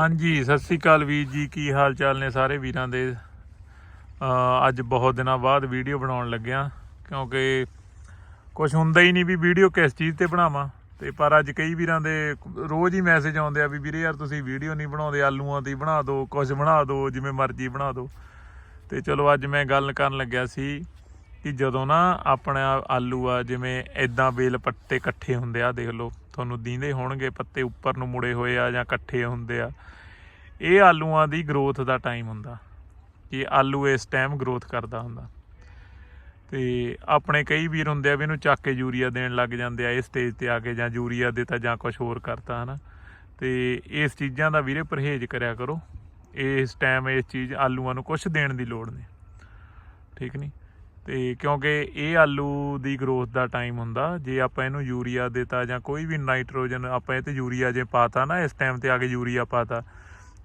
ਹਾਂਜੀ, ਸਤਿ ਸ੍ਰੀ ਅਕਾਲ ਵੀਰ ਜੀ, ਕੀ ਹਾਲ ਚਾਲ ਨੇ ਸਾਰੇ ਵੀਰਾਂ ਦੇ? ਅੱਜ ਬਹੁਤ ਦਿਨਾਂ ਬਾਅਦ ਵੀਡੀਓ ਬਣਾਉਣ ਲੱਗਿਆ, ਕਿਉਂਕਿ ਕੁਝ ਹੁੰਦਾ ਹੀ ਨਹੀਂ ਵੀ ਵੀਡੀਓ ਕਿਸ ਚੀਜ਼ ਤੇ ਬਣਾਵਾਂ। ਤੇ ਪਰ ਅੱਜ ਕਈ ਵੀਰਾਂ ਦੇ ਰੋਜ਼ ਹੀ ਮੈਸੇਜ ਆਉਂਦੇ ਆ ਵੀ ਵੀਰੇ ਯਾਰ ਤੁਸੀਂ ਵੀਡੀਓ ਨਹੀਂ ਬਣਾਉਂਦੇ, ਆਲੂਆਂ ਦੀ ਬਣਾ ਦਿਓ ਕੁਝ ਬਣਾ ਦਿਓ ਜਿਵੇਂ ਮਰਜ਼ੀ ਬਣਾ ਦਿਓ ਤੇ ਚਲੋ ਅੱਜ ਮੈਂ ਗੱਲ ਕਰਨ ਲੱਗਿਆ ਸੀ ਕਿ ਜਦੋਂ ਨਾ ਆਪਣਾ ਆਲੂ ਆ, ਜਿਵੇਂ ਐਦਾਂ ਬੇਲ ਪੱਤੇ ਇਕੱਠੇ ਹੁੰਦੇ ਆ, ਦੇਖ ਲਓ। ਤੁਹਾਨੂੰ ਦੀਂਦੇ ਹੋਣਗੇ, ਪੱਤੇ ਉੱਪਰ ਨੂੰ ਮੁੜੇ ਹੋਏ ਆ ਜਾਂ ਇਕੱਠੇ ਹੁੰਦੇ ਆ। ਇਹ ਆਲੂਆਂ ਦੀ ਗਰੋਥ ਦਾ ਟਾਈਮ ਹੁੰਦਾ, ਕਿ ਆਲੂ ਇਸ ਟਾਈਮ ਗਰੋਥ ਕਰਦਾ ਹੁੰਦਾ। ਤੇ ਆਪਣੇ ਕਈ ਵੀਰ ਹੁੰਦੇ ਆ ਵੀ ਇਹਨੂੰ ਚੱਕ ਕੇ ਯੂਰੀਆ ਦੇਣ ਲੱਗ ਜਾਂਦੇ ਆ, ਇਸ ਸਟੇਜ ਤੇ ਆ ਕੇ ਜਾਂ ਯੂਰੀਆ ਦਿੱਤਾ ਜਾਂ ਕੁਝ ਹੋਰ ਕਰਤਾ, ਹਨਾ। ਤੇ ਇਸ ਚੀਜ਼ਾਂ ਦਾ ਵੀਰੇ ਪਰਹੇਜ਼ ਕਰਿਆ ਕਰੋ। ਇਸ ਟਾਈਮ ਇਸ ਚੀਜ਼ ਆਲੂਆਂ ਨੂੰ ਕੁਝ ਦੇਣ ਦੀ ਲੋੜ ਨਹੀਂ, ਠੀਕ ਨਹੀਂ ਤੇ ਕਿਉਂਕਿ ਇਹ ਆਲੂ ਦੀ ਗਰੋਥ ਦਾ ਟਾਈਮ ਹੁੰਦਾ, ਜੇ ਆਪਾਂ ਇਹਨੂੰ ਯੂਰੀਆ ਦਿੱਤਾ ਜਾਂ ਕੋਈ ਵੀ ਨਾਈਟ੍ਰੋਜਨ, ਆਪਾਂ ਇਹ ਤੇ ਯੂਰੀਆ ਜੇ ਪਾਤਾ ਨਾ, ਇਸ ਟਾਈਮ ਤੇ ਆ ਕੇ ਯੂਰੀਆ ਪਾਤਾ,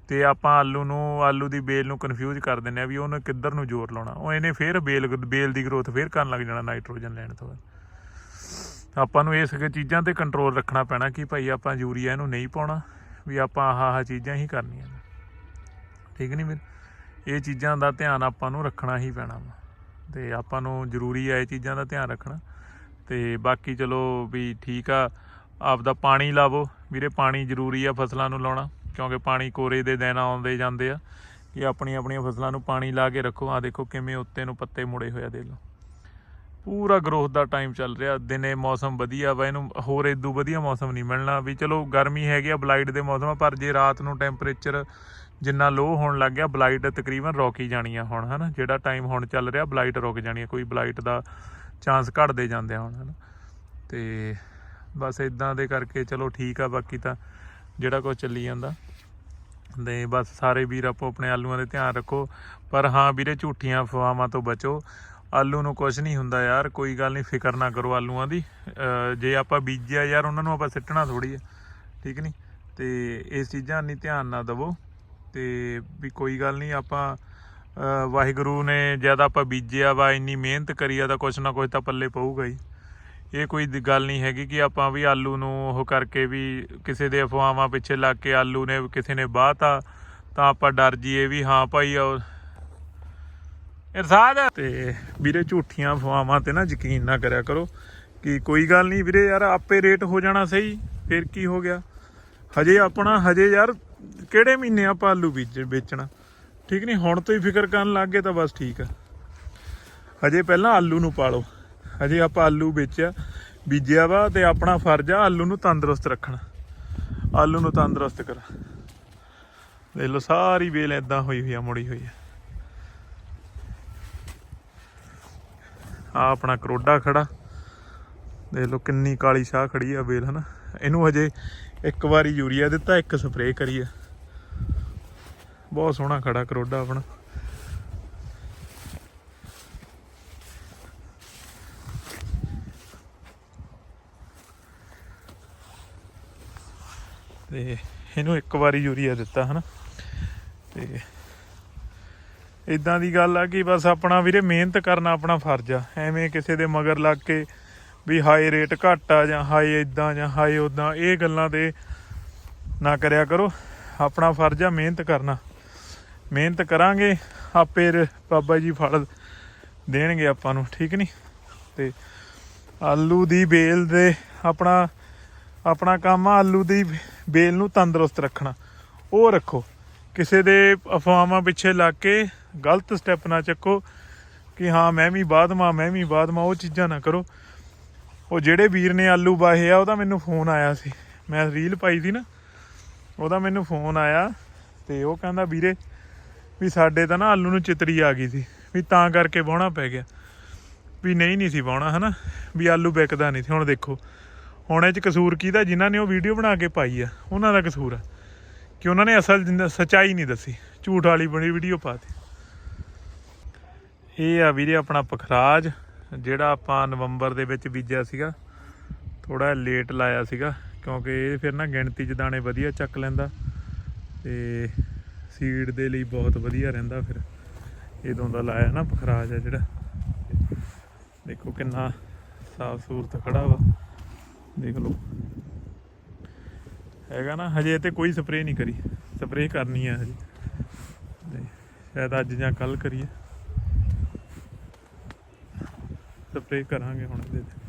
ਤੇ ਆਪਾਂ ਆਲੂ ਨੂੰ, ਆਲੂ ਦੀ ਬੇਲ ਨੂੰ ਕਨਫਿਊਜ਼ ਕਰ ਦਿੰਦੇ ਆ ਵੀ ਉਹਨੇ ਕਿੱਧਰ ਨੂੰ ਜ਼ੋਰ ਲਾਉਣਾ। ਉਹ ਇਹਨੇ ਫੇਰ ਬੇਲ ਬੇਲ ਦੀ ਗਰੋਥ ਫੇਰ ਕਰਨ ਲੱਗ ਜਾਣਾ ਨਾਈਟ੍ਰੋਜਨ ਲੈਣ ਤੋਂ ਬਾਅਦ। ਆਪਾਂ ਨੂੰ ਇਸ ਚੀਜ਼ਾਂ ਤੇ ਕੰਟਰੋਲ ਰੱਖਣਾ ਪੈਣਾ ਕਿ ਭਾਈ ਆਪਾਂ ਯੂਰੀਆ ਇਹਨੂੰ ਨਹੀਂ ਪਾਉਣਾ, ਵੀ ਆਪਾਂ ਆਹ ਆਹ ਚੀਜ਼ਾਂ ਹੀ ਕਰਨੀਆਂ ਠੀਕ ਨਹੀਂ ਵੀਰ? ਇਹ ਚੀਜ਼ਾਂ ਦਾ ਧਿਆਨ ਆਪਾਂ ਨੂੰ ਰੱਖਣਾ ਹੀ ਪੈਣਾ ਵਾ। ਤੇ ਆਪਾਂ ਨੂੰ ਜ਼ਰੂਰੀ ਆ ਇਹ ਚੀਜ਼ਾਂ ਦਾ ਧਿਆਨ ਰੱਖਣਾ। ਤੇ ਬਾਕੀ ਚਲੋ ਵੀ ਠੀਕ ਆ, ਆਪਦਾ ਪਾਣੀ ਲਾਵੋ। ਵੀਰੇ ਪਾਣੀ ਜ਼ਰੂਰੀ ਆ ਫਸਲਾਂ ਨੂੰ ਲਾਉਣਾ, ਕਿਉਂਕਿ ਪਾਣੀ ਕੋਰੇ ਦੇ ਦਿਨ ਆਉਂਦੇ ਜਾਂਦੇ ਆ। ਕਿ ਆਪਣੀਆਂ ਆਪਣੀਆਂ ਫਸਲਾਂ ਨੂੰ ਪਾਣੀ ਲਾ ਕੇ ਰੱਖੋ। ਆ ਦੇਖੋ ਕਿਵੇਂ ਉੱਤੇ ਨੂੰ ਪੱਤੇ ਮੁੜੇ ਹੋਏ ਆ, ਦੇਖ ਲਓ। ਪੂਰਾ ਗਰੋਥ ਦਾ ਟਾਈਮ ਚੱਲ ਰਿਹਾ, ਦਿਨੇ ਮੌਸਮ ਵਧੀਆ ਵਾ, ਇਹਨੂੰ ਹੋਰ ਇਦੋਂ ਵਧੀਆ ਮੌਸਮ ਨਹੀਂ ਮਿਲਣਾ। ਵੀ ਚਲੋ ਗਰਮੀ ਹੈਗੀ ਆ ਬਲਾਈਟ ਦੇ ਮੌਸਮ ਆ, ਪਰ ਜੇ ਰਾਤ ਨੂੰ ਟੈਂਪਰੇਚਰ ਜਿੰਨਾ ਲੋ ਹੋਣ ਲੱਗ ਗਿਆ ਬਲਾਈਟ ਤਕਰੀਬਨ ਰੁਕ ਹੀ ਜਾਣੀ ਆ ਹੁਣ, ਹਨਾ? ਜਿਹੜਾ ਟਾਈਮ ਹੁਣ ਚੱਲ ਰਿਹਾ ਬਲਾਈਟ ਰੁਕ ਜਾਣੀ ਆ, ਕੋਈ ਬਲਾਈਟ ਦਾ ਚਾਂਸ ਘਟਦੇ ਜਾਂਦੇ ਆ ਹੁਣ, ਹਨਾ? ਤੇ ਬਸ ਇਦਾਂ ਦੇ ਕਰਕੇ ਚਲੋ ਠੀਕ ਆ, ਬਾਕੀ ਤਾਂ ਜਿਹੜਾ ਕੁਝ ਚੱਲੀ ਜਾਂਦਾ। ਤੇ ਬਸ ਸਾਰੇ ਵੀਰ ਆਪੋ ਆਪਣੇ ਆਲੂਆਂ ਦੇ ਧਿਆਨ ਰੱਖੋ। ਪਰ ਹਾਂ ਵੀਰੇ, ਝੂਠੀਆਂ ਅਫਵਾਹਾਂ ਤੋਂ ਬਚੋ। ਆਲੂ ਨੂੰ ਕੁਝ ਨਹੀਂ ਹੁੰਦਾ ਯਾਰ, ਕੋਈ ਗੱਲ ਨਹੀਂ, ਫਿਕਰ ਨਾ ਕਰੋ ਆਲੂਆਂ ਦੀ। ਜੇ ਆਪਾਂ ਬੀਜਿਆ ਯਾਰ, ਉਹਨਾਂ ਨੂੰ ਆਪਾਂ ਸਿੱਟਣਾ ਥੋੜੀ ਆ, ਠੀਕ ਨਹੀਂ ਤੇ ਇਸ ਚੀਜ਼ਾਂ ਨਹੀਂ ਧਿਆਨ ਨਾ ਦਵੋ। ਤੇ ਵੀ ਕੋਈ ਗੱਲ ਨਹੀਂ, ਆਪਾਂ ਵਾਹਿਗੁਰੂ ਨੇ ਜਦ ਆਪਾਂ ਬੀਜਿਆ ਵਾ, ਇੰਨੀ ਮਿਹਨਤ ਕਰੀ ਆ ਤਾਂ ਕੁਛ ਨਾ ਕੁਛ ਤਾਂ ਪੱਲੇ ਪਊਗਾ ਹੀ। ਇਹ ਕੋਈ ਗੱਲ ਨਹੀਂ ਹੈਗੀ ਕਿ ਆਪਾਂ ਵੀ ਆਲੂ ਨੂੰ ਉਹ ਕਰਕੇ ਵੀ ਕਿਸੇ ਦੇ ਅਫਵਾਹਾਂ ਪਿੱਛੇ ਲੱਗ ਕੇ ਆਲੂ ਨੇ ਕਿਸੇ ਨੇ ਬਾਹਤਾ, ਤਾਂ ਆਪਾਂ ਡਰ ਜੀਏ ਵੀ ਹਾਂ ਭਾਈ ਉਹ ਇਰਸ਼ਾਦ! ਤੇ ਵੀਰੇ ਝੂਠੀਆਂ ਅਫਵਾਹਾਂ ਤੇ ਨਾ ਯਕੀਨ ਨਾ ਕਰਿਆ ਕਰੋ ਕਿ ਕੋਈ ਗੱਲ ਨਹੀਂ ਵੀਰੇ ਯਾਰ, ਆਪੇ ਰੇਟ ਹੋ ਜਾਣਾ ਸਹੀ, ਫਿਰ ਕੀ ਹੋ ਗਿਆ? ਹਜੇ ਆਪਣਾ, ਹਜੇ ਯਾਰ ਕਿਹੜੇ ਮਹੀਨੇ ਆਪਾਂ ਆਲੂ ਬੀਜ ਵੇਚਣਾ? ਠੀਕ ਨਹੀਂ? ਹੁਣ ਤੋਂ ਹੀ ਫਿਕਰ ਕਰਨ ਲੱਗ ਗਏ ਤਾਂ ਬਸ ਠੀਕ ਆ। ਹਜੇ ਪਹਿਲਾਂ ਆਲੂ ਨੂੰ ਪਾਲੋ। ਹਜੇ ਆਪਾਂ ਆਲੂ ਵੇਚਿਆ, ਬੀਜਿਆ ਵਾ ਤੇ ਆਪਣਾ ਫਰਜ਼ ਆ ਆਲੂ ਨੂੰ ਤੰਦਰੁਸਤ ਰੱਖਣਾ। ਆਲੂ ਨੂੰ ਤੰਦਰੁਸਤ ਕਰ। ਦੇਖ ਲਓ, ਸਾਰੀ ਵੇਲ ਇਦਾਂ ਹੋਈ ਹੋਈ ਆ, ਮੁੜੀ ਹੋਈ ਆ। ਆ ਆਪਣਾ ਕਰੋਡਾ ਖੜਾ। ਦੇਖ ਲਓ, ਕਿੰਨੀ ਕਾਲੀ ਸ਼ਾਹ ਖੜੀ ਆ ਵੇਲ, ਹਨਾ? ਇਹਨੂੰ ਹਜੇ ਇੱਕ ਵਾਰੀ ਯੂਰੀਆ ਦਿੱਤਾ, ਇੱਕ ਸਪਰੇਅ ਕਰੀ ਆ। ਬਹੁਤ ਸੋਹਣਾ ਖੜਾ ਕਰੋਡਾ ਆਪਣਾ। ਤੇ ਇਹਨੂੰ ਇੱਕ ਵਾਰੀ ਯੂਰੀਆ ਦਿੱਤਾ, ਹਨਾ? ਤੇ ਇਦਾਂ ਦੀ ਗੱਲ ਆ ਕਿ ਬਸ ਆਪਣਾ ਵੀਰੇ, ਮਿਹਨਤ ਕਰਨਾ ਆਪਣਾ ਫਰਜ਼ ਆ। ਐਵੇਂ ਕਿਸੇ ਦੇ ਮਗਰ ਲੱਗ ਕੇ ਵੀ ਹਾਈ ਰੇਟ ਘੱਟ ਆ ਜਾਂ ਹਾਈ ਇਦਾਂ ਜਾਂ ਹਾਈ ਉਦਾਂ ਇਹ ਗੱਲਾਂ ਤੇ ਨਾ ਕਰਿਆ ਕਰੋ। ਆਪਣਾ ਫਰਜ਼ ਆ ਮਿਹਨਤ ਕਰਨਾ। ਮਿਹਨਤ ਕਰਾਂਗੇ, ਆਪੇ ਬਾਬਾ ਜੀ ਫਲ ਦੇਣਗੇ ਆਪਾਂ ਨੂੰ, ਠੀਕ ਨਹੀਂ ਤੇ ਆਲੂ ਦੀ ਬੇਲ ਦੇ ਆਪਣਾ ਆਪਣਾ ਕੰਮ ਆ ਆਲੂ ਦੀ ਬੇਲ ਨੂੰ ਤੰਦਰੁਸਤ ਰੱਖਣਾ। ਉਹ ਰੱਖੋ। ਕਿਸੇ ਦੇ ਅਫਵਾਹਾਂ ਪਿੱਛੇ ਲੱਗ ਕੇ ਗਲਤ ਸਟੈਪ ਨਾ ਚੱਕੋ ਕਿ ਹਾਂ ਮੈਂ ਵੀ ਬਾਦਮਾ ਮੈਂ ਵੀ ਬਾਦਮਾ ਉਹ ਚੀਜ਼ਾਂ ਨਾ ਕਰੋ। ਉਹ ਜਿਹੜੇ ਵੀਰ ਨੇ ਆਲੂ ਬਾਹੇ ਆ ਉਹਦਾ ਮੈਨੂੰ ਫੋਨ ਆਇਆ ਸੀ। ਮੈਂ ਰੀਲ ਪਾਈ ਸੀ ਨਾ ਉਹਦਾ ਮੈਨੂੰ ਫੋਨ ਆਇਆ ਤੇ ਉਹ ਕਹਿੰਦਾ, ਵੀਰੇ, ਵੀ ਸਾਡੇ ਤਾਂ ਨਾ ਆਲੂ ਨੂੰ ਚਿਤਰੀ ਆ ਗਈ ਸੀ, ਵੀ ਤਾਂ ਕਰਕੇ ਵਾਹੁਣਾ ਪੈ ਗਿਆ। ਵੀ ਨਹੀਂ ਨਹੀਂ ਸੀ ਵਾਹੁਣਾ ਹਨਾ? ਵੀ ਆਲੂ ਵਿਕਦਾ ਨਹੀਂ ਸੀ। ਹੁਣ ਦੇਖੋ, ਹੁਣ ਇਹ ਚ ਕਸੂਰ ਕਿਹਦਾ? ਜਿਨ੍ਹਾਂ ਨੇ ਉਹ ਵੀਡੀਓ ਬਣਾ ਕੇ ਪਾਈ ਆ, ਉਹਨਾਂ ਦਾ ਕਸੂਰ ਆ ਕਿ ਉਹਨਾਂ ਨੇ ਅਸਲ ਜਿੰਦ- ਸੱਚਾਈ ਨਹੀਂ ਦੱਸੀ। ਝੂਠ ਵਾਲੀ ਬਣੀ ਵੀਡੀਓ ਪਾਤੀ। ਇਹ ਆ ਵੀਰੇ ਆਪਣਾ ਪਖਰਾਜ। ਜਿਹੜਾ ਆਪਾਂ ਨਵੰਬਰ ਦੇ ਵਿੱਚ ਬੀਜਿਆ ਸੀਗਾ ਥੋੜਾ ਲੇਟ ਲਾਇਆ ਸੀਗਾ, ਕਿਉਂਕਿ ਇਹ ਫਿਰ ਨਾ ਗਿਣਤੀ 'ਚ ਦਾਣੇ ਵਧੀਆ ਚੱਕ ਲੈਂਦਾ ਤੇ ਸੀਡ ਦੇ ਲਈ ਬਹੁਤ ਵਧੀਆ ਰਹਿੰਦਾ ਫਿਰ। ਇਦੋਂ ਦਾ ਲਾਇਆ ਨਾ ਪਖਰਾਜ ਆ ਜਿਹੜਾ। ਦੇਖੋ ਕਿੰਨਾ ਸਾਫ਼ ਸੂਰਤ ਖੜਾ ਵਾ। ਦੇਖ ਲਓ। ਹੈਗਾ ਨਾ, ਹਜੇ ਤੇ ਕੋਈ ਸਪਰੇਅ ਨਹੀਂ ਕਰੀ। ਸਪਰੇਅ ਕਰਨੀ ਆ ਹਜੇ। ਸ਼ਾਇਦ ਅੱਜ ਜਾਂ ਕੱਲ ਕਰੀਏ। ਸਪਰੇਅ ਕਰਾਂਗੇ ਹੁਣ ਇਹਦੇ ਤੇ।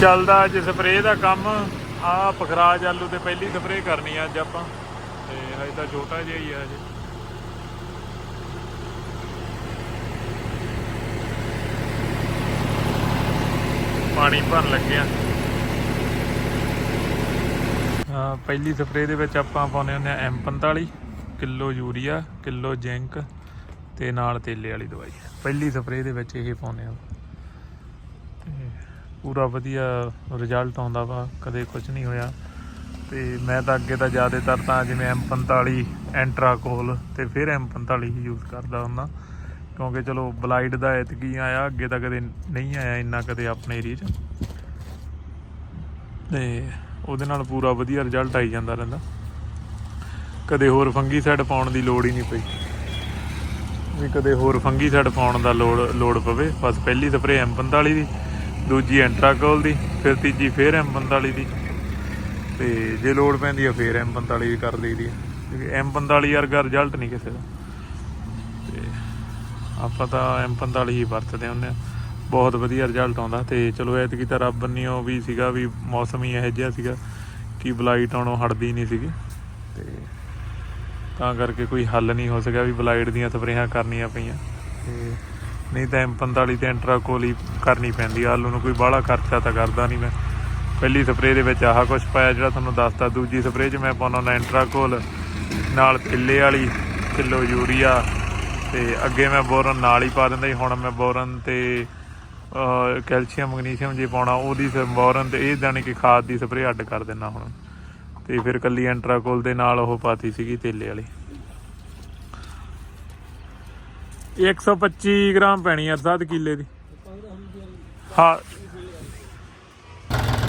ਚੱਲਦਾ ਅੱਜ ਸਪਰੇਅ ਦਾ ਕੰਮ। ਆ ਪਖਰਾਜ ਆਲੂ ਤੇ ਪਹਿਲੀ ਸਪਰੇਅ ਕਰਨੀ ਆ ਅੱਜ ਆਪਾਂ। ਤੇ ਹਜੇ ਤਾਂ ਛੋਟਾ ਜਿਹਾ ਹੀ ਆ ਹਜੇ ਪਾਣੀ ਭਰਨ ਲੱਗਿਆ ਪਹਿਲੀ ਸਪਰੇਅ ਦੇ ਵਿੱਚ ਆਪਾਂ ਪਾਉਂਦੇ ਹੁੰਦੇ ਆ M45 kilo urea, kilo zinc ਤੇ ਨਾਲ ਤੇਲੇ ਵਾਲੀ ਦਵਾਈ ਪਹਿਲੀ ਸਪਰੇਅ ਦੇ ਵਿੱਚ ਇਹ ਪਾਉਂਦੇ ਆ ਤੇ ਪੂਰਾ ਵਧੀਆ ਰਿਜ਼ਲਟ ਆਉਂਦਾ ਵਾ, ਕਦੇ ਕੁਝ ਨਹੀਂ ਹੋਇਆ। ਤੇ ਮੈਂ ਤਾਂ ਅੱਗੇ ਤਾਂ ਜ਼ਿਆਦਾਤਰ ਤਾਂ ਜਿਵੇਂ M45 ਐਂਟਰਾਕੋਲ ਤੇ ਫਿਰ M45 ਹੀ ਯੂਜ਼ ਕਰਦਾ ਹੁੰਦਾ। ਕਿਉਂਕਿ ਚਲੋ ਬਲਾਈਡ ਦਾ ਇਤਕੀ ਆਇਆ, ਅੱਗੇ ਤਾਂ ਕਦੇ ਨਹੀਂ ਆਇਆ ਇੰਨਾ ਕਦੇ ਆਪਣੇ ਏਰੀਆ 'ਚ। ਤੇ ਉਹਦੇ ਨਾਲ ਪੂਰਾ ਵਧੀਆ ਰਿਜ਼ਲਟ ਆਈ ਜਾਂਦਾ ਰਹਿੰਦਾ। ਕਦੇ ਹੋਰ ਫੰਗੀਸਾਈਡ ਪਾਉਣ ਦੀ ਲੋੜ ਹੀ ਨਹੀਂ ਪਈ। ਵੀ ਕਦੇ ਹੋਰ ਫੰਗੀਸਾਈਡ ਪਾਉਣ ਦਾ ਲੋੜ ਲੋੜ ਪਵੇ। ਬਸ ਪਹਿਲੀ ਸਪਰੇ M45 ਦੀ, ਦੂਜੀ ਐਂਟਰਾਕੋਲ ਦੀ, ਫਿਰ ਤੀਜੀ ਫੇਰ M45 ਦੀ। ਤੇ ਜੇ ਲੋੜ ਪੈਂਦੀ ਆ ਫੇਰ M45 ਦੀ ਕਰ ਲਈਦੀ ਆ। ਕਿਉਂਕਿ M45 ਵਰਗਾ ਰਿਜ਼ਲਟ ਨਹੀਂ ਕਿਸੇ ਦਾ। ਤੇ ਆਪਾਂ ਤਾਂ M45 ਹੀ ਵਰਤਦੇ ਹੁੰਦੇ ਆ। ਬਹੁਤ ਵਧੀਆ ਰਿਜ਼ਲਟ ਆਉਂਦਾ। ਤੇ ਚਲੋ ਐਤਕੀ ਤਾਂ ਰੱਬ ਬੰਨਿਓ ਵੀ ਸੀਗਾ ਵੀ ਮੌਸਮ ਹੀ ਇਹੋ ਜਿਹਾ ਸੀਗਾ ਕਿ ਬਲਾਈਟ ਆਉਣੋਂ ਹਟਦੀ ਨਹੀਂ ਸੀਗੀ। ਤੇ ਤਾਂ ਕਰਕੇ ਕੋਈ ਹੱਲ ਨਹੀਂ ਹੋ ਸਕਿਆ ਵੀ ਬਲਾਈਡ ਦੀਆਂ ਸਪਰੇਹਾਂ ਕਰਨੀਆਂ ਪਈਆਂ। ਤੇ ਨਹੀਂ ਤਾਂ M45 ਤੇ ਐਂਟਰਾਕੋਲ ਹੀ ਕਰਨੀ ਪੈਂਦੀ। ਆਲੂ ਨੂੰ ਕੋਈ ਬਾਹਲਾ ਖਰਚਾ ਤਾਂ ਕਰਦਾ ਨਹੀਂ ਮੈਂ। ਪਹਿਲੀ ਸਪਰੇਅ ਦੇ ਵਿੱਚ ਆਹ ਕੁਝ ਪਾਇਆ ਜਿਹੜਾ ਤੁਹਾਨੂੰ ਦੱਸਤਾ। ਦੂਜੀ ਸਪਰੇਅ 'ਚ ਮੈਂ ਪਾਉਣਾ ਹੁੰਦਾ ਐਂਟਰਾਕੋਲ ਨਾਲ ਥਿੱਲੇ ਵਾਲੀ ਕਿਲੋ ਯੂਰੀਆ। ਤੇ ਅੱਗੇ ਮੈਂ ਬੋਰਨ ਨਾਲ ਹੀ ਪਾ ਦਿੰਦਾ ਸੀ ਹੁਣ ਮੈਂ ਬੋਰਨ ਤੇ ਕੈਲਸ਼ੀਅਮ, ਮੈਗਨੀਸ਼ੀਅਮ ਜੇ ਪਾਉਣਾ, ਉਹਦੀ ਫਿਰ ਬੋਰਨ ਤੇ ਇਹ ਜਾਣੀ ਕਿ ਖਾਦ ਦੀ ਸਪਰੇਅ ਅੱਡ ਕਰ ਦਿੰਦਾ ਹੁਣ। ਤੇ ਫਿਰ ਕੱਲੀ ਐਂਟਰਾਕੋਲ ਦੇ ਨਾਲ ਉਹ ਪਾਤੀ ਸੀਗੀ ਤੇਲੇ ਵਾਲੀ। 125 ਗ੍ਰਾਮ ਪੈਣੀ ਆ ਅੱਧ ਕਿੱਲੇ ਦੀ। ਹਾਂ।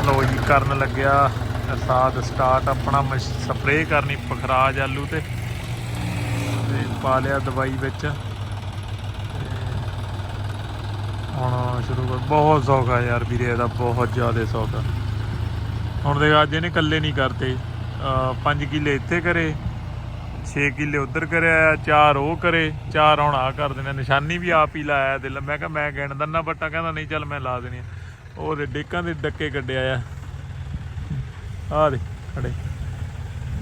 ਲੋ ਜੀ, ਕਰਨ ਲੱਗਿਆ ਸਾਦ ਸਟਾਰਟ ਆਪਣਾ ਸਪਰੇਅ ਕਰਨੀ ਪਖਰਾਜ ਆਲੂ ਤੇ। ਤੇ ਪਾ ਲਿਆ ਦਵਾਈ ਵਿੱਚ। ਹੁਣ ਸ਼ੁਰੂ ਕਰ, ਬਹੁਤ ਸੌਖਾ ਯਾਰ ਵੀਰੇ, ਇਹਦਾ ਬਹੁਤ ਜ਼ਿਆਦਾ ਸੌਖਾ ਹੁਣ ਦੇਖ, ਅੱਜ ਇਹਨੇ ਇਕੱਲੇ ਨਹੀਂ ਕਰਤੇ। 5 ਕਿੱਲੇ ਇੱਥੇ ਕਰੇ 6 ਕਿੱਲੇ ਉਧਰ ਕਰਿਆ, ਚਾਰ ਉਹ ਕਰੇ, ਚਾਰ ਹੁਣ ਆ ਕਰ ਦੇਣਾ। ਨਿਸ਼ਾਨੀ ਵੀ ਆਪ ਹੀ ਲਾਇਆ ਦਿਲ ਮੈਂ ਕਿਹਾ, ਮੈਂ ਗਿਣ ਦਿੰਦਾ ਬੱਟਾ ਕਹਿੰਦਾ, ਨਹੀਂ, ਚੱਲ ਮੈਂ ਲਾ ਦੇਣੀ ਆ। ਉਹ ਦੇ ਡੇਕਾਂ ਦੇ ਡੱਕੇ ਕੱਢਿਆ ਆ। ਆ ਦੇ, ਖੜੇ।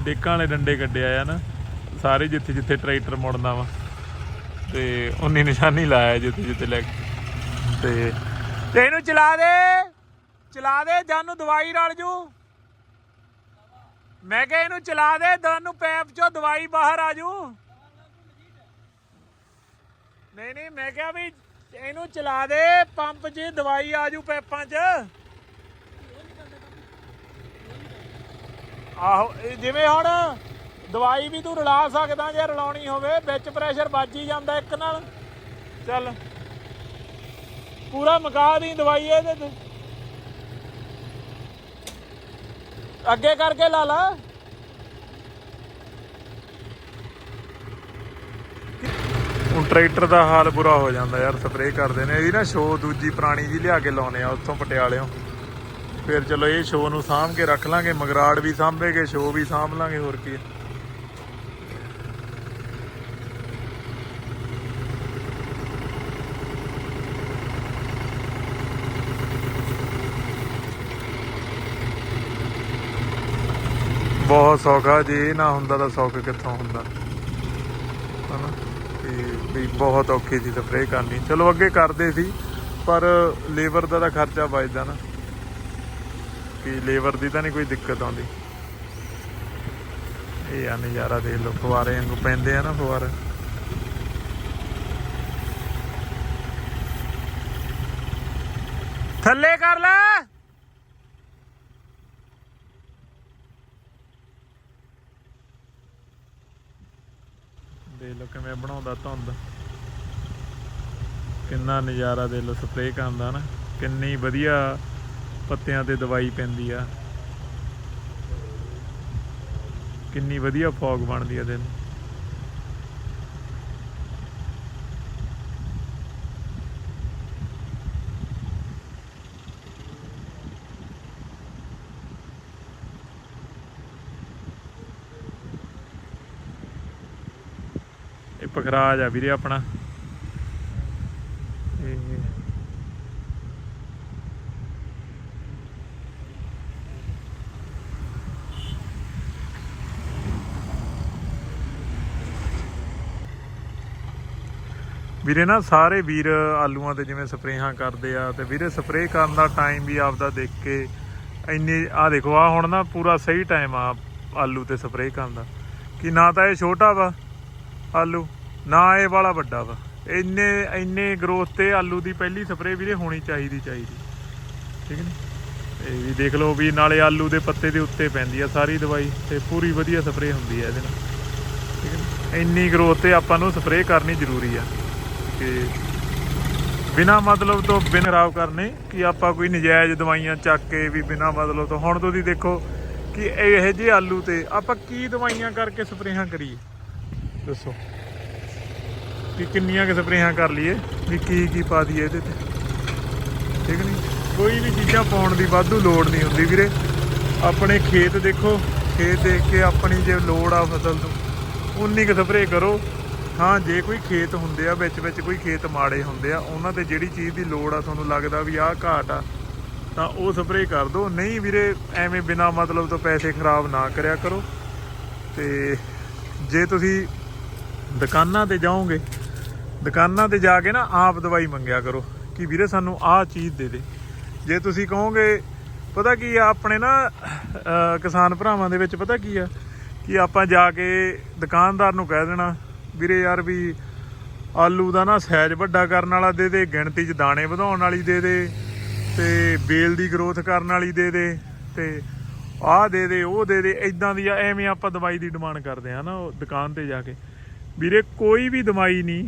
ਡੇਕਾਂ ਵਾਲੇ ਡੰਡੇ ਕੱਢਿਆ ਆ ਨਾ। ਸਾਰੇ ਜਿੱਥੇ ਜਿੱਥੇ ਟਰੈਕਟਰ ਮੁੜਨਾ ਵਾ। ਤੇ ਉਹਨੇ ਨਿਸ਼ਾਨੀ ਲਾਇਆ ਜਿੱਥੇ ਜਿੱਥੇ ਲੈ ਕੇ। ਤੇ ਇਹਨੂੰ ਚਲਾ ਦੇ! ਚਲਾ ਦੇ, ਜਾਨੂੰ ਦਵਾਈ ਰਲ ਜੂ। ਮੈਂ ਕਿਹਾ ਇਹਨੂੰ ਚਲਾ ਦੇ, ਜਾਨੂੰ ਪੈਪ ਚੋਂ ਦਵਾਈ ਬਾਹਰ ਆ ਜੂ। ਨਹੀਂ ਨਹੀਂ, ਮੈਂ ਕਿਹਾ ਵੀ ਇਹਨੂੰ ਚਲਾ ਦੇ, ਪੰਪ 'ਚ ਦਵਾਈ ਆ ਜੂ ਪੈਪਾਂ 'ਚ। ਆਹੋ ਜਿਵੇਂ ਹੁਣ ਦਵਾਈ ਵੀ ਤੂੰ ਰਲਾ ਸਕਦਾ ਜੇ ਰਲਾਉਣੀ ਹੋਵੇ, ਵਿੱਚ ਪ੍ਰੈਸ਼ਰ ਵੱਜ ਹੀ ਜਾਂਦਾ ਇੱਕ ਨਾਲ। ਚੱਲ, ਪੂਰਾ ਮਕਾ ਦੀ ਦਵਾਈ ਇਹਦੇ ਤੇ। ਅੱਗੇ ਕਰਕੇ ਲਾ ਲਾ। ਹੁਣ ਟਰੈਕਟਰ ਦਾ ਹਾਲ ਬੁਰਾ ਹੋ ਜਾਂਦਾ ਯਾਰ ਸਪਰੇਅ ਕਰਦੇ ਨੇ। ਇਹਦੀ ਨਾ ਸ਼ੋ ਦੂਜੀ ਪੁਰਾਣੀ ਜੀ ਲਿਆ ਕੇ ਲਾਉਨੇ ਆ, ਉੱਥੋਂ ਪਟਿਆਲਿਓਂ। ਫਿਰ ਚਲੋ ਇਹ ਸ਼ੋ ਨੂੰ ਸਾਂਭ ਕੇ ਰੱਖ ਲਾਂਗੇ, ਮਗਰਾੜ ਵੀ ਸਾਂਭੇਗੇ ਸ਼ੋ ਵੀ ਸਾਂਭ ਲਾਂਗੇ, ਹੋਰ ਕੀ। ਬਹੁਤ ਸੌਖਾ ਜੇ ਇਹ ਨਾ ਹੁੰਦਾ ਤਾਂ ਸੌਖ ਕਿੱਥੋਂ ਹੁੰਦਾ? ਹਨਾ? ਤੇ ਵੀ ਬਹੁਤ ਔਖੀ ਸੀ ਸਪਰੇਅ ਕਰਨੀ। ਚਲੋ, ਅੱਗੇ ਕਰਦੇ ਸੀ, ਪਰ ਲੇਬਰ ਦਾ ਤਾਂ ਖਰਚਾ ਬਚਦਾ ਨਾ। ਕਿ ਲੇਬਰ ਦੀ ਤਾਂ ਨਹੀਂ ਕੋਈ ਦਿੱਕਤ ਆਉਂਦੀ। ਇਹ ਆ ਨਜ਼ਾਰਾ ਦੇਖ ਲਓ, ਫੁਆਰੇ ਵਾਂਗੂ ਪੈਂਦੇ ਆ ਨਾ ਫੁਆਰੇ। ਥੱਲੇ ਕਰ ਲੈ! ਦੇਖ ਲਓ ਕਿਵੇਂ ਬਣਾਉਂਦਾ ਧੁੰਦ। ਕਿੰਨਾ ਨਜ਼ਾਰਾ ਦੇ ਲਓ ਸਪਰੇਅ ਕਰਨ ਦਾ ਨਾ। ਕਿੰਨੀ ਵਧੀਆ ਪੱਤਿਆਂ ਤੇ ਦਵਾਈ ਪੈਂਦੀ ਆ। ਕਿੰਨੀ ਵਧੀਆ ਫੌਗ ਬਣਦੀ ਆ ਦਿਨ। ਪਖਰਾਜ ਆ ਵੀਰੇ ਆਪਣਾ। ਵੀਰੇ ਨਾ ਸਾਰੇ ਵੀਰ ਆਲੂਆਂ ਤੇ ਜਿਵੇਂ ਸਪਰੇਹਾਂ ਕਰਦੇ ਆ ਤੇ ਵੀਰੇ ਸਪਰੇਅ ਕਰਨ ਦਾ ਟਾਈਮ ਵੀ ਆਪਦਾ ਦੇਖ ਕੇ ਇੰਨੀ ਆ ਦੇਖੋ ਆ ਹੁਣ ਨਾ ਪੂਰਾ ਸਹੀ ਟਾਈਮ ਆ ਆਲੂ ਤੇ ਸਪਰੇਅ ਕਰਨ ਦਾ। ਕਿ ਨਾ ਤਾਂ ਇਹ ਛੋਟਾ ਵਾ ਆਲੂ। ਨਾ ਇਹ ਵਾਲਾ ਵੱਡਾ ਵਾ। ਇੰਨੇ ਇੰਨੇ ਗਰੋਥ ਤੇ ਆਲੂ ਦੀ ਪਹਿਲੀ ਸਪਰੇਅ ਵੀਰੇ ਹੋਣੀ ਚਾਹੀਦੀ ਚਾਹੀਦੀ। ਠੀਕ ਨੇ? ਇਹ ਵੀ ਦੇਖ ਲਓ ਵੀ ਨਾਲੇ ਆਲੂ ਦੇ ਪੱਤੇ ਦੇ ਉੱਤੇ ਪੈਂਦੀ ਆ ਸਾਰੀ ਦਵਾਈ ਤੇ ਪੂਰੀ ਵਧੀਆ ਸਪਰੇਅ ਹੁੰਦੀ ਆ ਇਹਦੇ ਨਾਲ। ਠੀਕ ਹੈ ਇੰਨੀ ਗਰੋਥ ਤੇ ਆਪਾਂ ਨੂੰ ਸਪਰੇਅ ਕਰਨੀ ਜ਼ਰੂਰੀ ਆ। ਕਿ ਬਿਨਾ ਮਤਲਬ ਤੋਂ ਬਿਨ ਖਰਾਬ ਕਰਨੇ ਕਿ ਆਪਾਂ ਕੋਈ ਨਜਾਇਜ਼ ਦਵਾਈਆਂ ਚੱਕ ਕੇ ਵੀ ਬਿਨਾ ਮਤਲਬ ਤੋਂ। ਹੁਣ ਤੁਸੀਂ ਦੇਖੋ ਕਿ ਇਹ ਜਿਹੇ ਆਲੂ ਤੇ ਆਪਾਂ ਕੀ ਦਵਾਈਆਂ ਕਰਕੇ ਸਪਰੇਹਾਂ ਕਰੀਏ? ਦੱਸੋ। ਵੀ ਕਿੰਨੀਆਂ ਕਿ ਸਪਰੇਹਾਂ ਕਰ ਲਈਏ, ਵੀ ਕੀ ਕੀ ਪਾ ਦਈਏ ਇਹਦੇ ਤੇ। ਠੀਕ ਨਹੀਂ? ਕੋਈ ਵੀ ਚੀਜ਼ਾਂ ਪਾਉਣ ਦੀ ਵਾਧੂ ਲੋੜ ਨਹੀਂ ਹੁੰਦੀ ਵੀਰੇ। ਆਪਣੇ ਖੇਤ ਦੇਖੋ, ਖੇਤ ਦੇਖ ਕੇ ਆਪਣੀ ਜੇ ਲੋੜ ਆ ਫਸਲ ਨੂੰ ਉਨੀ ਕੁ ਸਪਰੇਅ ਕਰੋ। ਹਾਂ, ਜੇ ਕੋਈ ਖੇਤ ਹੁੰਦੇ ਆ, ਵਿੱਚ ਵਿੱਚ ਕੋਈ ਖੇਤ ਮਾੜੇ ਹੁੰਦੇ ਆ, ਉਹਨਾਂ ਤੇ ਜਿਹੜੀ ਚੀਜ਼ ਦੀ ਲੋੜ ਆ, ਤੁਹਾਨੂੰ ਲੱਗਦਾ ਵੀ ਆਹ ਘਾਟ ਆ, ਤਾਂ ਉਹ ਸਪਰੇਅ ਕਰ ਦਿਓ। ਨਹੀਂ ਵੀਰੇ, ਐਵੇਂ ਬਿਨਾ ਮਤਲਬ ਤੋਂ ਪੈਸੇ ਖਰਾਬ ਨਾ ਕਰਿਆ ਕਰੋ। ਤੇ ਜੇ ਤੁਸੀਂ ਦੁਕਾਨਾਂ ਤੇ ਜਾਓਗੇ ਦੁਕਾਨਾਂ ਤੇ ਜਾ ਕੇ ਨਾ ਆਪ ਦਵਾਈ ਮੰਗਿਆ ਕਰੋ ਕਿ ਵੀਰੇ ਸਾਨੂੰ ਆਹ ਚੀਜ਼ ਦੇ ਦੇ। ਜੇ ਤੁਸੀਂ ਕਹੋਗੇ, ਪਤਾ ਕੀ ਆ, ਆਪਣੇ ਨਾ ਕਿਸਾਨ ਭਰਾਵਾਂ ਦੇ ਵਿੱਚ ਪਤਾ ਕੀ ਆ, ਕਿ ਆਪਾਂ ਜਾ ਕੇ ਦੁਕਾਨਦਾਰ ਨੂੰ ਕਹਿ ਦੇਣਾ, ਵੀਰੇ ਯਾਰ ਵੀ ਆਲੂ ਦਾ ਨਾ ਸਾਈਜ਼ ਵੱਡਾ ਕਰਨ ਵਾਲਾ ਦੇ ਦੇ, ਗਿਣਤੀ 'ਚ ਦਾਣੇ ਵਧਾਉਣ ਵਾਲੀ ਦੇ ਦੇ ਤੇ ਬੇਲ ਦੀ ਗਰੋਥ ਕਰਨ ਵਾਲੀ ਦੇ ਦੇ ਤੇ ਆਹ ਦੇ ਦੇ, ਉਹ ਦੇ ਦੇ ਇਦਾਂ ਦੀ ਆ, ਐਵੇਂ ਆਪਾਂ ਦਵਾਈ ਦੀ ਡਿਮਾਂਡ ਕਰਦੇ ਆ ਨਾ ਉਹ ਦੁਕਾਨ ਤੇ ਜਾ ਕੇ। ਵੀਰੇ ਕੋਈ ਵੀ ਦਵਾਈ ਨਹੀਂ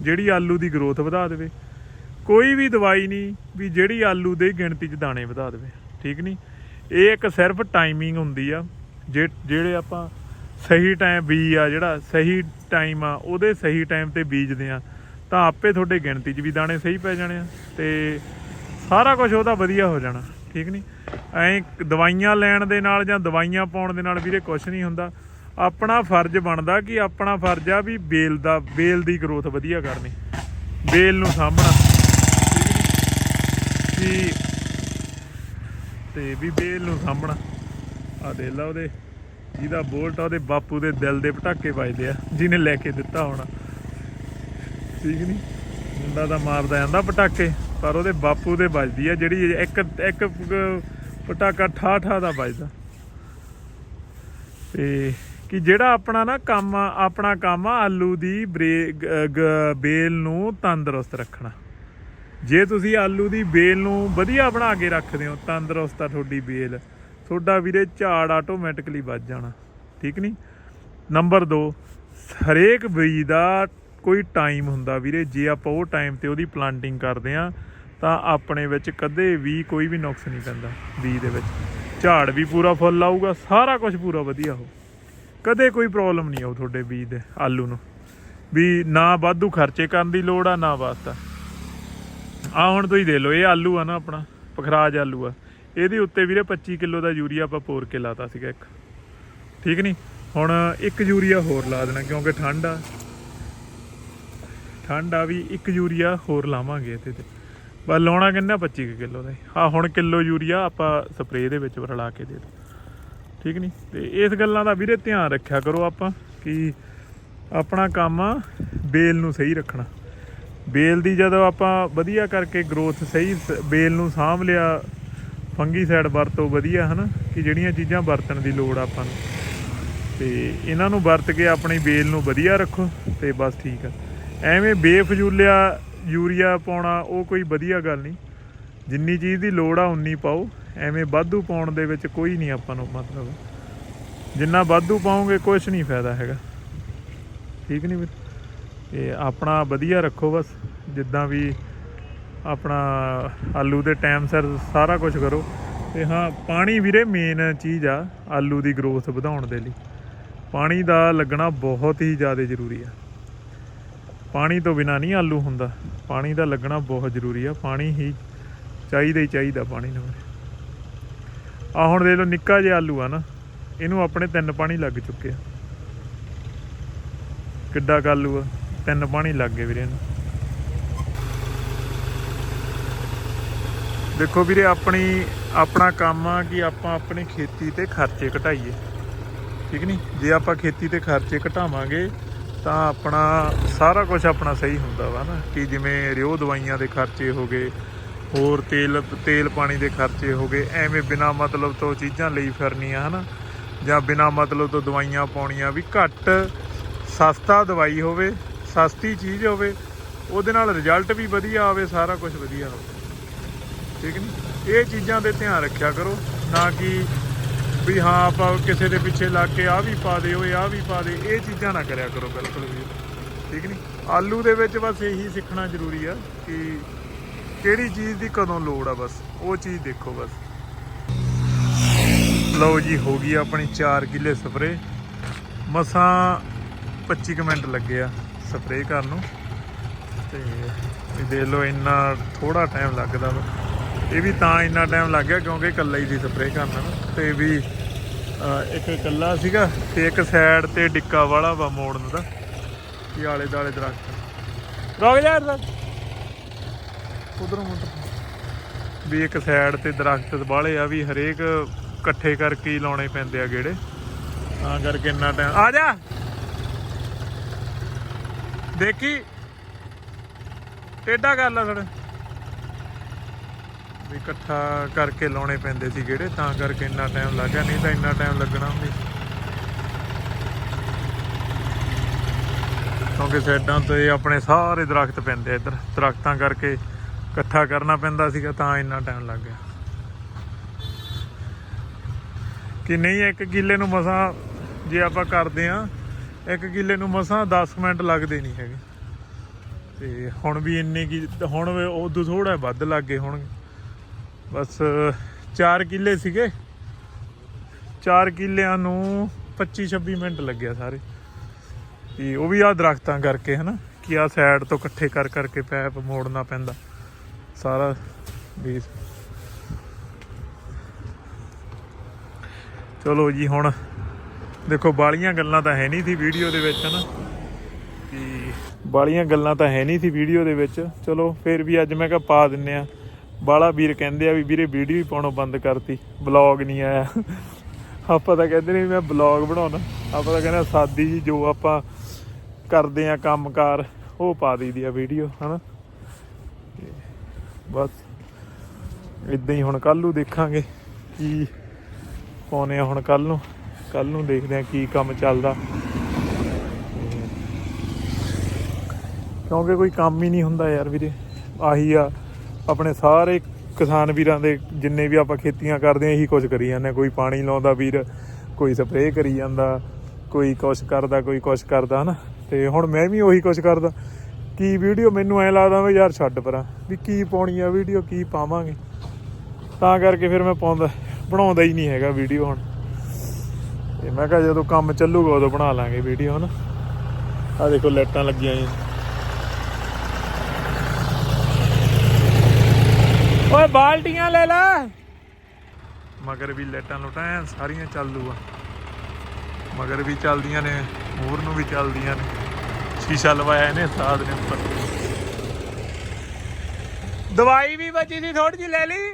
ਜਿਹੜੀ ਆਲੂ ਦੀ ਗਰੋਥ ਵਧਾ ਦੇਵੇ। ਕੋਈ ਵੀ ਦਵਾਈ ਨਹੀਂ ਵੀ ਜਿਹੜੀ ਆਲੂ ਦੇ ਗਿਣਤੀ 'ਚ ਦਾਣੇ ਵਧਾ ਦੇਵੇ, ਠੀਕ ਨਹੀਂ? ਇਹ ਇੱਕ ਸਿਰਫ ਟਾਈਮਿੰਗ ਹੁੰਦੀ ਆ। ਜੇ, ਜਿਹੜੇ ਆਪਾਂ ਸਹੀ ਟਾਈਮ ਬੀਜ ਆ, ਜਿਹੜਾ ਸਹੀ ਟਾਈਮ ਆ, ਉਹਦੇ ਸਹੀ ਟਾਈਮ ਤੇ ਬੀਜਦੇ ਆ, ਤਾਂ ਆਪੇ ਤੁਹਾਡੇ ਗਿਣਤੀ 'ਚ ਵੀ ਦਾਣੇ ਸਹੀ ਪੈ ਜਾਣੇ ਆ ਤੇ ਸਾਰਾ ਕੁਝ ਉਹਦਾ ਵਧੀਆ ਹੋ ਜਾਣਾ, ਠੀਕ ਨਹੀਂ? ਐਂ ਦਵਾਈਆਂ ਲੈਣ ਦੇ ਨਾਲ ਜਾਂ ਦਵਾਈਆਂ ਪਾਉਣ ਦੇ ਨਾਲ ਵੀਰੇ ਕੁਝ ਨਹੀਂ ਹੁੰਦਾ। ਆਪਣਾ ਫਰਜ਼ ਬਣਦਾ ਕਿ ਆਪਣਾ ਫਰਜ਼ ਆ ਵੀ ਬੇਲ ਦਾ, ਬੇਲ ਦੀ ਗਰੋਥ ਵਧੀਆ ਕਰਨੀ। ਬੇਲ ਨੂੰ ਸਾਂਭਣਾ। ਠੀਕ ਨੀ? ਕਿ ਤੇ ਵੀ ਬੇਲ ਨੂੰ ਸਾਂਭਣਾ। ਆ ਦੇ ਲਾ ਉਹਦੇ, ਜਿਹਦਾ ਬੋਲਟ ਆ, ਉਹਦੇ ਬਾਪੂ ਦੇ ਦਿਲ ਦੇ ਪਟਾਕੇ ਵੱਜਦੇ ਆ, ਜਿਹਨੇ ਲੈ ਕੇ ਦਿੱਤਾ ਹੋਣਾ। ਠੀਕ ਨਹੀਂ ਮੁੰਡਾ ਤਾਂ ਮਾਰਦਾ ਜਾਂਦਾ ਪਟਾਕੇ, ਪਰ ਉਹਦੇ ਬਾਪੂ ਦੇ ਵੱਜਦੀ ਆ, ਜਿਹੜੀ ਇੱਕ ਇੱਕ ਪਟਾਕਾ ਠਾ ਠਾ ਦਾ ਵੱਜਦਾ। ਤੇ ਕਿ ਜਿਹੜਾ ਆਪਣਾ ਨਾ ਕੰਮ ਆ, ਆਪਣਾ ਕੰਮ ਆ, ਆਲੂ ਦੀ ਬਰੇ- ਗ- ਗ- ਬੇਲ ਨੂੰ ਤੰਦਰੁਸਤ ਰੱਖਣਾ। ਜੇ ਤੁਸੀਂ ਆਲੂ ਦੀ ਬੇਲ ਨੂੰ ਵਧੀਆ ਬਣਾ ਕੇ ਰੱਖਦੇ ਹੋ, ਤੰਦਰੁਸਤ ਆ ਤੁਹਾਡੀ ਬੇਲ, ਤੁਹਾਡਾ ਵੀਰੇ ਝਾੜ ਆਟੋਮੈਟਿਕਲੀ ਵੱਧ ਜਾਣਾ। ਠੀਕ ਨਹੀਂ ਨੰਬਰ 2 ਹਰੇਕ ਬੀਜ ਦਾ ਕੋਈ ਟਾਈਮ ਹੁੰਦਾ ਵੀਰੇ। ਜੇ ਆਪਾਂ ਉਹ ਟਾਈਮ ਤੇ ਉਹਦੀ ਪਲਾਂਟਿੰਗ ਕਰਦੇ ਆ ਤਾਂ ਆਪਣੇ ਵਿੱਚ ਕਦੇ ਵੀ ਕੋਈ ਵੀ ਨੁਕਸ ਨਹੀਂ ਪੈਂਦਾ ਬੀਜ ਦੇ ਵਿੱਚ। ਝਾੜ ਵੀ ਪੂਰਾ ਫੁੱਲ ਆਊਗਾ, ਸਾਰਾ ਕੁਝ ਪੂਰਾ ਵਧੀਆ ਹੋ ਕਦੇ ਕੋਈ ਪ੍ਰੋਬਲਮ ਨਹੀਂ ਆਉ ਤੁਹਾਡੇ ਬੀਜ ਦੇ, ਆਲੂ ਨੂੰ। ਵੀ ਨਾ ਵਾਧੂ ਖਰਚੇ ਕਰਨ ਦੀ ਲੋੜ ਆ, ਨਾ ਵਾਸਤਾ। ਆ ਹੁਣ ਤੁਸੀਂ ਦੇ ਲਓ, ਇਹ ਆਲੂ ਆ ਨਾ ਆਪਣਾ, ਪਖਰਾਜ ਆਲੂ ਆ। ਇਹਦੇ ਉੱਤੇ ਵੀਰੇ 25 ਕਿਲੋ ਦਾ ਯੂਰੀਆ ਆਪਾਂ ਪੋਰ ਕੇ ਲਾਤਾ ਸੀਗਾ ਇੱਕ। ਠੀਕ ਨਹੀਂ ਹੁਣ ਇੱਕ ਯੂਰੀਆ ਹੋਰ ਲਾ ਦੇਣਾ, ਕਿਉਂਕਿ ਠੰਡ ਆ। ਠੰਡ ਆ ਵੀ ਇੱਕ ਯੂਰੀਆ ਹੋਰ ਲਾਵਾਂਗੇ ਇਹਦੇ ਤੇ। ਬਸ ਲਾਉਣਾ ਕਿੰਨਾ? 25 ਕਿਲੋ ਦਾ। ਆ ਹੁਣ ਕਿਲੋ ਯੂਰੀਆ ਆਪਾਂ ਸਪਰੇਅ ਦੇ ਵਿੱਚ ਰਲਾ ਕੇ ਦੇ ਦੋ ਠੀਕ ਨਹੀਂ ਤੇ ਇਸ ਗੱਲਾਂ ਦਾ ਵੀਰੇ ਧਿਆਨ ਰੱਖਿਆ ਕਰੋ ਆਪਾਂ ਕਿ ਆਪਣਾ ਕੰਮ ਆ, ਬੇਲ ਨੂੰ ਸਹੀ ਰੱਖਣਾ। ਬੇਲ ਦੀ ਜਦੋਂ ਆਪਾਂ ਵਧੀਆ ਕਰਕੇ ਗਰੋਥ ਸਹੀ ਸ- ਬੇਲ ਨੂੰ ਸਾਂਭ ਲਿਆ ਫੰਗੀਸਾਈਡ ਵਰਤੋ ਵਧੀਆ, ਹਨਾ? ਕਿ ਜਿਹੜੀਆਂ ਚੀਜ਼ਾਂ ਵਰਤਣ ਦੀ ਲੋੜ ਆਪਾਂ ਨੂੰ। ਤੇ ਇਹਨਾਂ ਨੂੰ ਵਰਤ ਕੇ ਆਪਣੀ ਬੇਲ ਨੂੰ ਵਧੀਆ ਰੱਖੋ ਤੇ ਬਸ ਠੀਕ ਆ। ਐਵੇਂ ਬੇਫਜ਼ੂਲਿਆ ਯੂਰੀਆ ਪਾਉਣਾ ਉਹ ਕੋਈ ਵਧੀਆ ਗੱਲ ਨਹੀਂ ਜਿੰਨੀ ਚੀਜ਼ ਦੀ ਲੋੜ ਆ, ਉਨੀ ਪਾਓ। ਐਵੇਂ ਵਾਧੂ ਪਾਉਣ ਦੇ ਵਿੱਚ ਕੋਈ ਨਹੀਂ ਆਪਾਂ ਨੂੰ ਮਤਲਬ। ਜਿੰਨਾ ਵਾਧੂ ਪਾਉਂਗੇ ਕੁਝ ਨਹੀਂ ਫਾਇਦਾ ਹੈਗਾ। ਠੀਕ ਨਹੀਂ ਵੀਰ? ਤੇ ਆਪਣਾ ਵਧੀਆ ਰੱਖੋ ਬਸ। ਜਿੱਦਾਂ ਵੀ ਆਪਣਾ ਆਲੂ ਦੇ ਟਾਈਮ ਸਿਰ ਸਾਰਾ ਕੁਝ ਕਰੋ। ਤੇ ਹਾਂ, ਪਾਣੀ ਵੀਰੇ ਮੇਨ ਚੀਜ਼ ਆ ਆਲੂ ਦੀ ਗਰੋਥ ਵਧਾਉਣ ਦੇ ਲਈ। ਪਾਣੀ ਦਾ ਲੱਗਣਾ ਬਹੁਤ ਹੀ ਜ਼ਿਆਦਾ ਜ਼ਰੂਰੀ ਆ। ਪਾਣੀ ਤੋਂ ਬਿਨਾ ਨਹੀਂ ਆਲੂ ਹੁੰਦਾ। ਪਾਣੀ ਦਾ ਲੱਗਣਾ ਬਹੁਤ ਜ਼ਰੂਰੀ ਆ। ਪਾਣੀ ਹੀ ਚਾਹੀਦਾ ਹੀ ਚਾਹੀਦਾ ਪਾਣੀ ਨੂੰ ਆ ਹੁਣ ਦੇਖ ਲਓ, ਨਿੱਕਾ ਜਿਹਾ ਆਲੂ ਆ ਨਾ, ਇਹਨੂੰ ਆਪਣੇ ਤਿੰਨ ਪਾਣੀ ਲੱਗ ਚੁੱਕੇ ਆ। ਕਿੱਡਾ ਕੁ ਆਲੂ ਆ, ਤਿੰਨ ਪਾਣੀ ਲੱਗ ਗਏ ਵੀਰੇ ਇਹਨੂੰ। ਦੇਖੋ ਵੀਰੇ, ਆਪਣੀ, ਆਪਣਾ ਕੰਮ ਆ ਕਿ ਆਪਾਂ ਆਪਣੀ ਖੇਤੀ ਤੇ ਖਰਚੇ ਘਟਾਈਏ। ਠੀਕ ਨਹੀਂ ਜੇ ਆਪਾਂ ਖੇਤੀ ਤੇ ਖਰਚੇ ਘਟਾਵਾਂਗੇ, ਤਾਂ ਆਪਣਾ ਸਾਰਾ ਕੁਝ ਆਪਣਾ ਸਹੀ ਹੁੰਦਾ ਵਾ ਨਾ, ਕਿ ਜਿਵੇਂ ਰਿਓ ਦਵਾਈਆਂ ਦੇ ਖਰਚੇ ਹੋ ਗਏ ਹੋਰ ਤੇਲ ਤੇਲ ਪਾਣੀ ਦੇ ਖਰਚੇ ਹੋ ਗਏ। ਐਵੇਂ ਬਿਨਾ ਮਤਲਬ ਤੋਂ ਚੀਜ਼ਾਂ ਲਈ ਫਿਰਨੀਆਂ, ਹਨਾ? ਜਾਂ ਬਿਨਾ ਮਤਲਬ ਤੋਂ ਦਵਾਈਆਂ ਪਾਉਣੀਆਂ ਵੀ ਘੱਟ ਸਸਤਾ ਦਵਾਈ ਹੋਵੇ, ਸਸਤੀ ਚੀਜ਼ ਹੋਵੇ, ਉਹਦੇ ਨਾਲ ਰਿਜ਼ਲਟ ਵੀ ਵਧੀਆ ਆਵੇ, ਸਾਰਾ ਕੁਝ ਵਧੀਆ ਹੋਵੇ। ਠੀਕ ਨਹੀਂ ਇਹ ਚੀਜ਼ਾਂ ਦੇ ਧਿਆਨ ਰੱਖਿਆ ਕਰੋ, ਨਾ ਕਿ ਵੀ ਹਾਂ, ਆਪਾਂ ਕਿਸੇ ਦੇ ਪਿੱਛੇ ਲੱਗ ਕੇ ਆ ਵੀ ਪਾ ਦੇ, ਓਏ ਆ ਵੀ ਪਾ ਦੇ। ਇਹ ਚੀਜ਼ਾਂ ਨਾ ਕਰਿਆ ਕਰੋ, ਬਿਲਕੁਲ ਵੀ। ਠੀਕ ਨਹੀਂ ਆਲੂ ਦੇ ਵਿੱਚ ਬਸ ਇਹੀ ਸਿੱਖਣਾ ਜ਼ਰੂਰੀ ਆ ਕਿ ਕਿਹੜੀ ਚੀਜ਼ ਦੀ ਕਦੋਂ ਲੋੜ ਆ ਬਸ? ਉਹ ਚੀਜ਼ ਦੇਖੋ ਬਸ। ਲਓ ਜੀ, ਹੋ ਗਈ ਆਪਣੀ 4 ਕਿੱਲੇ ਸਪਰੇ ਮਸਾਂ 25 ਕੁ ਮਿੰਟ ਲੱਗੇ ਆ ਸਪਰੇ ਕਰਨ ਨੂੰ। ਤੇ ਇਹ ਦੇਖ ਲਓ, ਇੰਨਾ ਥੋੜਾ ਟਾਈਮ ਲੱਗਦਾ ਵਾ। ਇਹ ਵੀ ਤਾਂ ਇੰਨਾ ਟਾਈਮ ਲੱਗ ਗਿਆ ਕਿਉਂਕਿ ਇਕੱਲਾ ਹੀ ਸੀ ਸਪਰੇ ਕਰਨਾ ਨਾ। ਤੇ ਵੀ ਇੱਕ ਇਕੱਲਾ ਸੀਗਾ ਤੇ ਇੱਕ ਸਾਈਡ ਤੇ ਡਿੱਕਾ ਵਾਲਾ ਵਾ ਮੋੜਨ ਦਾ। ਕੀ ਆਲੇ ਦਾਲੇ ਦਰਖਤ। ਰੁਕ ਜਾ ਯਾਰ ਉਧਰੋਂ ਮੁੱਢ ਵੀ ਇੱਕ ਸਾਈਡ ਤੇ ਦਰਖਤ ਵਾਲੇ ਆ, ਵੀ ਹਰੇਕ ਇਕੱਠੇ ਕਰਕੇ ਹੀ ਲਾਉਣੇ ਪੈਂਦੇ ਆ ਗੇੜੇ। ਤਾਂ ਕਰਕੇ ਇੰਨਾ ਟਾਈਮ ਆ ਜਾ! ਦੇਖੀ? ਟੇਡਾ ਕਰ ਲਾ ਥੋੜਾ ਵੀ ਇਕੱਠਾ ਕਰਕੇ ਲਾਉਣੇ ਪੈਂਦੇ ਸੀ ਗੇੜੇ, ਤਾਂ ਕਰਕੇ ਇੰਨਾ ਟਾਈਮ ਲੱਗਿਆ ਨਹੀਂ ਤਾਂ ਇੰਨਾ ਟਾਈਮ ਲੱਗਣਾ ਵੀ। ਕਿਉਂਕਿ ਸਾਈਡਾਂ ਤੇ ਆਪਣੇ ਸਾਰੇ ਦਰਖਤ ਪੈਂਦੇ ਇੱਧਰ। ਦਰਖਤਾਂ ਕਰਕੇ ਇਕੱਠਾ ਕਰਨਾ ਪੈਂਦਾ ਸੀਗਾ ਤਾਂ ਇੰਨਾ ਟਾਈਮ ਲੱਗ ਗਿਆ। ਕਿ ਨਹੀਂ, ਇੱਕ ਕਿੱਲੇ ਨੂੰ ਮਸਾਂ ਜੇ ਆਪਾਂ ਕਰਦੇ ਆ ਇੱਕ ਕਿੱਲੇ ਨੂੰ ਮਸਾਂ 10 ਮਿੰਟ ਲੱਗਦੇ ਨਹੀਂ ਹੈਗੇ। ਤੇ ਹੁਣ ਵੀ ਇੰਨੇ ਕੀ, ਹੁਣ ਉਦੋਂ ਥੋੜਾ ਵੱਧ ਲੱਗ ਗਏ ਹੋਣਗੇ। ਬਸ 4 ਕਿੱਲੇ ਸੀਗੇ। 4 ਕਿੱਲਿਆਂ ਨੂੰ 25 26 ਮਿੰਟ ਲੱਗਿਆ ਸਾਰੇ। ਤੇ ਉਹ ਵੀ ਆ ਦਰਖਤਾਂ ਕਰਕੇ ਹਨਾ, ਕਿ ਆ ਸਾਈਡ ਤੋਂ ਇਕੱਠੇ ਕਰ ਕਰਕੇ ਪੈਪ ਮੋੜਨਾ ਪੈਂਦਾ। ਸਾਰਾ ਵੀ ਚਲੋ ਜੀ ਹੁਣ ਦੇਖੋ ਬਾਲੀਆਂ ਗੱਲਾਂ ਤਾਂ ਹੈ ਨਹੀਂ ਸੀ ਵੀਡੀਓ ਦੇ ਵਿੱਚ, ਹਨਾ? ਕਿ ਬਾਲੀਆਂ ਗੱਲਾਂ ਤਾਂ ਹੈ ਨਹੀਂ ਸੀ ਵੀਡੀਓ ਦੇ ਵਿੱਚ। ਚਲੋ ਫਿਰ ਵੀ ਅੱਜ ਮੈਂ ਕਿਹਾ ਪਾ ਦਿੰਨੇ ਆ। ਬਾਲਾ ਵੀਰ ਕਹਿੰਦੇ ਆ ਵੀ ਵੀਰੇ ਵੀਡੀਓ ਹੀ ਪਾਉਣੋਂ ਬੰਦ ਕਰਤੀ ਬਲੌਗ ਨਹੀਂ ਆਇਆ। ਆਪਾਂ ਤਾਂ ਕਹਿੰਦੇ ਨੇ ਵੀ ਮੈਂ ਬਲੌਗ ਬਣਾਉਣਾ। ਆਪਾਂ ਤਾਂ ਕਹਿੰਦੇ ਸਾਦੀ ਜੀ ਜੋ ਆਪਾਂ ਕਰਦੇ ਆ ਕੰਮਕਾਰ, ਉਹ ਪਾ ਦਈਦੀ ਆ ਵੀਡੀਓ, ਹਨਾ? ਤੇ ਬਸ ਇਦਾਂ ਹੀ ਹੁਣ ਕੱਲ ਨੂੰ ਦੇਖਾਂਗੇ ਕੀ ਪਾਉਨੇ ਆ ਹੁਣ ਕੱਲ ਨੂੰ। ਕੱਲ ਨੂੰ ਦੇਖਦੇ ਆ ਕੀ ਕੰਮ ਚੱਲਦਾ। ਕਿਉਂਕਿ ਕੋਈ ਕੰਮ ਹੀ ਨਹੀਂ ਹੁੰਦਾ ਯਾਰ ਵੀਰੇ। ਆਹੀ ਆ, ਆਪਣੇ ਸਾਰੇ ਕਿਸਾਨ ਵੀਰਾਂ ਦੇ ਜਿੰਨੇ ਵੀ ਆਪਾਂ ਖੇਤੀਆਂ ਕਰਦੇ ਆ, ਇਹੀ ਕੁਝ ਕਰੀ ਜਾਂਦੇ ਆ। ਕੋਈ ਪਾਣੀ ਲਾਉਂਦਾ ਵੀਰ, ਕੋਈ ਸਪਰੇਅ ਕਰੀ ਜਾਂਦਾ, ਕੋਈ ਕੁਛ ਕਰਦਾ, ਕੋਈ ਕੁਛ ਕਰਦਾ, ਹਨਾ। ਤੇ ਹੁਣ ਮੈਂ ਵੀ ਉਹੀ ਕੁਛ ਕਰਦਾ। ਕੀ ਵੀਡੀਓ ਮੈਨੂੰ ਐ ਲੱਗਦਾ ਵੀ ਯਾਰ ਛੱਡ ਪਰਾਂ, ਵੀ ਕੀ ਪਾਉਣੀ ਆ ਵੀਡੀਓ, ਕੀ ਪਾਵਾਂਗੇ। ਤਾਂ ਕਰਕੇ ਫਿਰ ਮੈਂ ਪਾਉਂਦਾ, ਬਣਾਉਂਦਾ ਹੀ ਨਹੀਂ ਹੈਗਾ ਵੀਡੀਓ ਹੁਣ। ਤੇ ਮੈਂ ਕਿਹਾ ਜਦੋਂ ਕੰਮ ਚੱਲੂਗਾ ਉਦੋਂ ਬਣਾ ਲਾਂਗੇ ਵੀਡੀਓ, ਹਨਾ। ਆ ਦੇਖੋ ਲਾਈਟਾਂ ਲੱਗੀਆਂ ਜੀ ਓਏ, ਬਾਲਟੀਆਂ ਲੈ ਲੈ। ਮਗਰ ਵੀ ਲਾਈਟਾਂ ਲੁਟਾਂ ਸਾਰੀਆਂ ਚੱਲੂ ਆ ਮਗਰ ਵੀ ਚੱਲਦੀਆਂ ਨੇ ਮੋਰ ਨੂੰ ਵੀ ਚੱਲਦੀਆਂ ਨੇ। ਸ਼ੀਸ਼ਾ ਲਵਾਇਆ ਇਹਨੇ ਸਾਦ ਨੇ ਉੱਪਰ। ਦਵਾਈ ਵੀ ਬਚੀ ਸੀ ਥੋੜੀ ਜਿਹੀ ਲੈ ਲਈ।